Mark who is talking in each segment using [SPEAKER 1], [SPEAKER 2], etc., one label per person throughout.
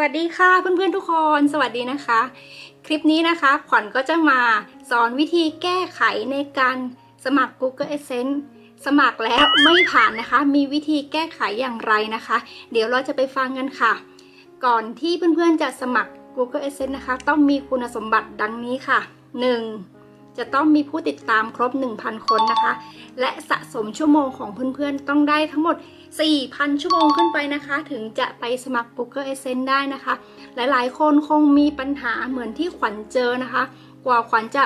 [SPEAKER 1] วัสดีค่ะเพื่อนๆทุกคนสวัสดีนะคะ คลิปนี้นะคะขวัญก็จะมาสอนวิธีแก้ไขในการสมัคร Google Adsense สมัครแล้วไม่ผ่านนะคะ มีวิธีแก้ไขอย่างไรนะคะ เดี๋ยวเราจะไปฟังกันค่ะ ก่อนที่เพื่อนๆจะสมัคร Google Adsense นะคะ ต้องมีคุณสมบัติดังนี้ค่ะ 1. จะต้องมีผู้ติดตามครบ 1,000 คนนะคะ และสะสมชั่วโมงของเพื่อนๆ ต้องได้ทั้งหมด 4,000 ชั่วโมงขึ้นไปนะคะ ถึงจะไปสมัคร Google Adsense ได้นะคะ หลายๆ คนคงมีปัญหาเหมือนที่ขวัญเจอนะคะ กว่าขวัญจะ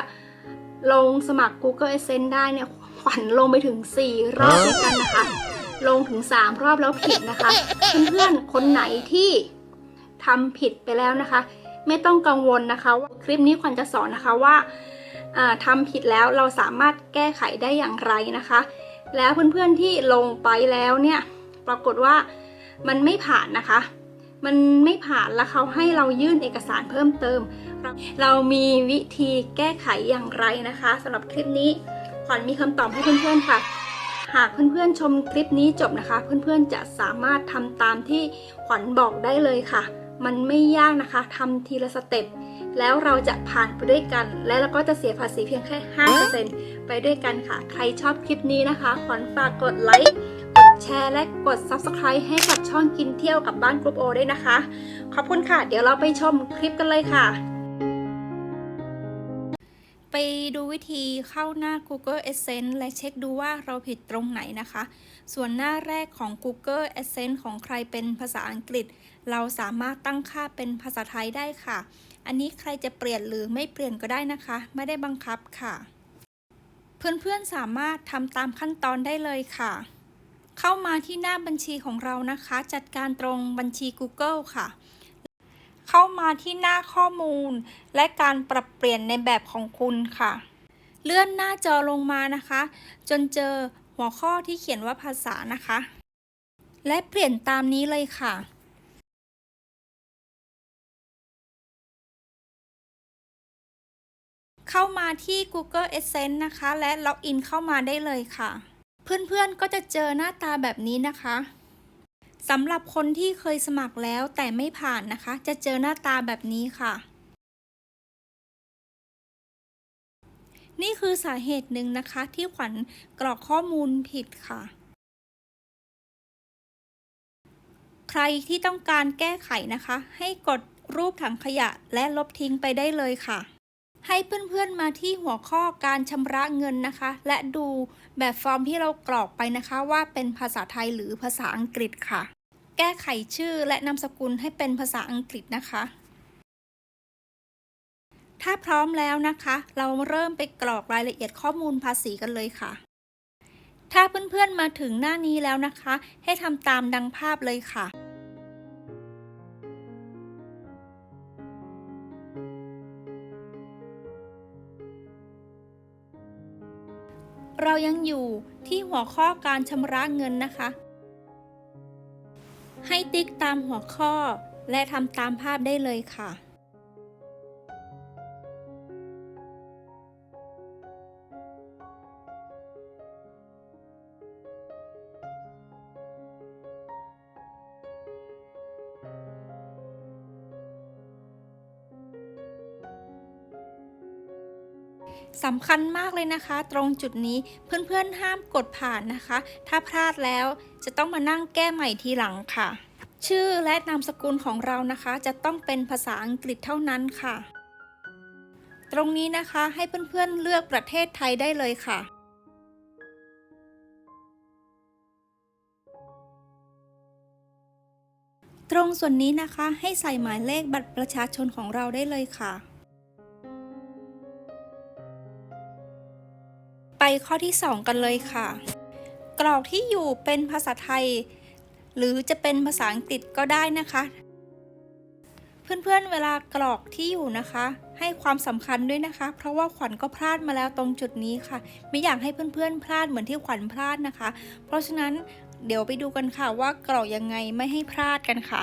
[SPEAKER 1] ลงสมัคร Google Adsense ได้เนี่ย ขวัญลงไปถึง 4 รอบด้วยกันนะคะ ลงถึง 3 รอบแล้วผิดนะคะ เพื่อนๆ คนไหนที่ทำผิดไปแล้วนะคะ ไม่ต้องกังวลนะคะว่าคลิปนี้ขวัญจะสอนนะคะว่า ทำผิดแล้วเราสามารถแก้ไขได้อย่างไรนะคะ แล้วเพื่อนๆที่ลงไปแล้วเนี่ยปรากฏว่ามันไม่ผ่านนะคะ มันไม่ผ่านแล้วเขาให้เรายื่นเอกสารเพิ่มเติม เรามีวิธีแก้ไขอย่างไรนะคะสำหรับคลิปนี้ขวัญมีคำตอบให้เพื่อนๆค่ะ หากเพื่อนๆชมคลิปนี้จบนะคะ เพื่อนๆจะสามารถทำตามที่ขวัญบอกได้เลยค่ะ มันไม่ยากนะคะทำทีละสเต็ป แล้วเราจะผ่านไปด้วยกัน และเราก็จะเสียภาษีเพียงแค่ 5%ไปด้วยกันค่ะ ใครชอบคลิปนี้นะคะขวัญฝากกดไลค์ กดแชร์ และกด Subscribe ให้กับช่องกินเที่ยวกับบ้านกรุ๊ปโอด้วยนะคะ ขอบคุณค่ะ เดี๋ยวเราไปชมคลิปกันเลยค่ะ ไปดูวิธีเข้าหน้า Google Adsense และเช็คดูว่าเราผิดตรงไหนนะคะ ส่วนหน้าแรกของ Google Adsense ของใครเป็นภาษาอังกฤษ เราสามารถตั้งค่าเป็นภาษาไทยได้ค่ะ อันนี้ใครจะเปลี่ยนหรือไม่เปลี่ยนก็ได้นะคะ ไม่ได้บังคับค่ะ เพื่อนๆสามารถทำตามขั้นตอนได้เลยค่ะ เข้ามาที่หน้าบัญชีของเรานะคะ จัดการตรงบัญชี Google ค่ะเข้ามาที่หน้าข้อมูล และการปรับเปลี่ยนในแบบของคุณค่ะ เลื่อนหน้าจอลงมานะคะ จนเจอ หัวข้อที่เขียนว่าภาษานะคะ และเปลี่ยนตามนี้เลยค่ะ เข้ามาที่ Google Adsense นะคะ และล็อกอินเข้ามาได้เลยค่ะ เพื่อนๆก็จะเจอหน้าตาแบบนี้นะคะสำหรับคนที่เคยสมัครแล้วแต่ไม่ผ่านนะคะ จะเจอหน้าตาแบบนี้ค่ะ นี่คือสาเหตุหนึ่งนะคะที่ขวัญกรอกข้อมูลผิดค่ะ ใครที่ต้องการแก้ไขนะคะ ให้กดรูปถังขยะและลบทิ้งไปได้เลยค่ะ ให้เพื่อนๆมาที่หัวข้อการชำระเงินนะคะ และดูแบบฟอร์มที่เรากรอกไปนะคะ ว่าเป็นภาษาไทยหรือภาษาอังกฤษค่ะ แก้ไขชื่อและนามสกุลให้เป็นภาษาอังกฤษนะคะ ถ้าพร้อมแล้วนะคะ เราเริ่มไปกรอกรายละเอียดข้อมูลภาษีกันเลยค่ะ ถ้าเพื่อนๆมาถึงหน้านี้แล้วนะคะ ให้ทำตามดังภาพเลยค่ะเรายังอยู่ที่หัวข้อการชำระเงินนะคะ ให้ติ๊กตามหัวข้อและทำตามภาพได้เลยค่ะ สำคัญมากเลยนะคะ ตรงจุดนี้เพื่อนๆห้ามกดผ่านนะคะ ถ้าพลาดแล้วจะต้องมานั่งแก้ใหม่ทีหลังค่ะ ชื่อและนามสกุลของเรานะคะ จะต้องเป็นภาษาอังกฤษเท่านั้นค่ะ ตรงนี้นะคะให้เพื่อนๆเลือกประเทศไทยได้เลยค่ะตรงส่วนนี้นะคะให้ใส่หมายเลขบัตรประชาชนของเราได้เลยค่ะ ไปข้อที่ 2 กันเลยค่ะ กรอกที่อยู่เป็นภาษาไทย หรือจะเป็นภาษาอังกฤษก็ได้นะคะ เพื่อนๆเวลากรอกที่อยู่นะคะ ให้ความสำคัญด้วยนะคะ เพราะว่าขวัญก็พลาดมาแล้วตรงจุดนี้ค่ะ ไม่อยากให้เพื่อนๆพลาดเหมือนที่ขวัญพลาดนะคะ เพราะฉะนั้นเดี๋ยวไปดูกันค่ะว่ากรอกยังไงไม่ให้พลาดกันค่ะ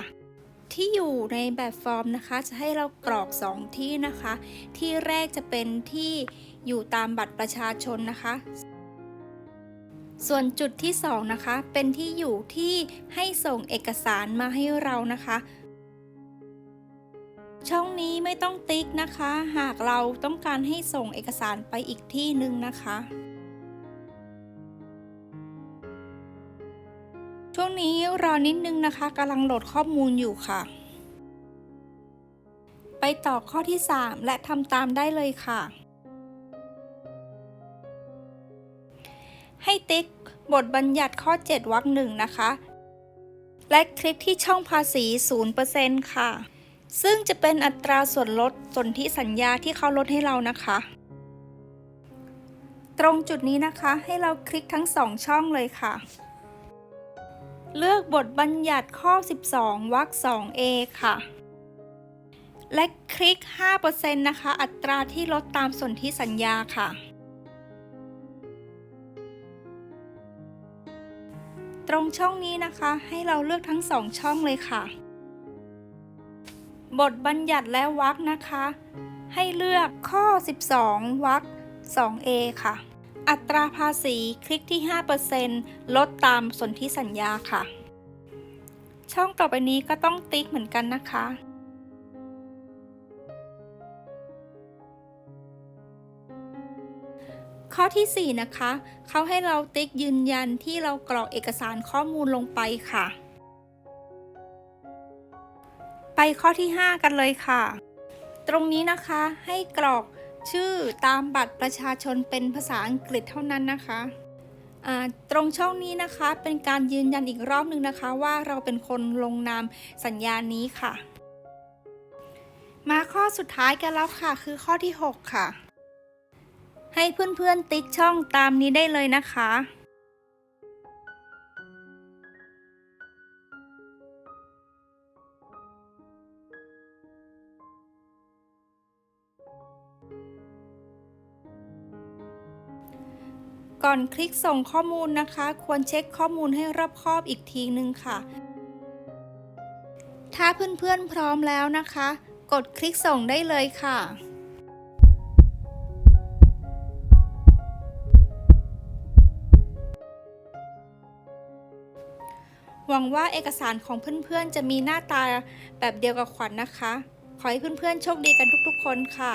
[SPEAKER 1] ที่อยู่ในแบบฟอร์มนะคะ จะให้เรากรอก 2 ที่นะคะ ที่แรกจะเป็นที่อยู่ตามบัตรประชาชนนะคะ ส่วนจุดที่ 2 นะคะ เป็นที่อยู่ที่ให้ส่งเอกสารมาให้เรานะคะ ช่องนี้ไม่ต้องติ๊กนะคะ หากเราต้องการให้ส่งเอกสารไปอีกที่หนึ่งนะคะ ช่วงนี้รอนิดนึงนะคะกำลังโหลดข้อมูลอยู่ค่ะ ไปต่อข้อที่ 3 และทำตามได้เลยค่ะ ให้ติ๊กบทบัญญัติข้อ 7วรรคหนึ่งนะคะ และคลิกที่ช่องภาษี 0%ค่ะ ซึ่งจะเป็นอัตราส่วนลดสนธิสัญญาที่เขาลดให้เรานะคะ ตรงจุดนี้นะคะให้เราคลิกทั้งสองช่องเลยค่ะ เลือกบทบัญญัติข้อ 12 วรรค 2A ค่ะ และคลิก 5%นะคะ อัตราที่ลดตามสนธิสัญญาค่ะ ตรงช่องนี้นะคะให้เราเลือกทั้งสองช่องเลยค่ะ บทบัญญัติและวรรคนะคะ ให้เลือกข้อ 12 วรรค 2A ค่ะ อัตราภาษีคลิกที่ 5%ลดตามสนธิสัญญาค่ะ ช่องต่อไปนี้ก็ต้องติ๊กเหมือนกันนะคะ ข้อที่ 4 นะคะ เขาให้เราติ๊กยืนยันที่เรากรอกเอกสารข้อมูลลงไปค่ะ ไปข้อที่ 5 กันเลยค่ะ ตรงนี้นะคะให้กรอก ชื่อตามบัตรประชาชนเป็นภาษาอังกฤษเท่านั้นนะคะตรงช่องนี้นะคะเป็นการยืนยันอีกรอบหนึ่งนะคะว่าเราเป็นคนลงนามสัญญานี้ค่ะ มาข้อสุดท้ายกันแล้วค่ะ คือข้อที่ 6 ค่ะ ให้เพื่อนๆติ๊กช่องตามนี้ได้เลยนะคะ ก่อนคลิกส่งข้อมูลนะคะ ควรเช็คข้อมูลให้รอบคอบอีกทีนึงค่ะ ถ้าเพื่อนๆพร้อมแล้วนะคะ กดคลิกส่งได้เลยค่ะหวังว่าเอกสารของเพื่อนๆ จะมีหน้าตาแบบเดียวกับขวัญนนะคะ ขอให้เพื่อนๆ โชคดีกันทุกๆ คนค่ะ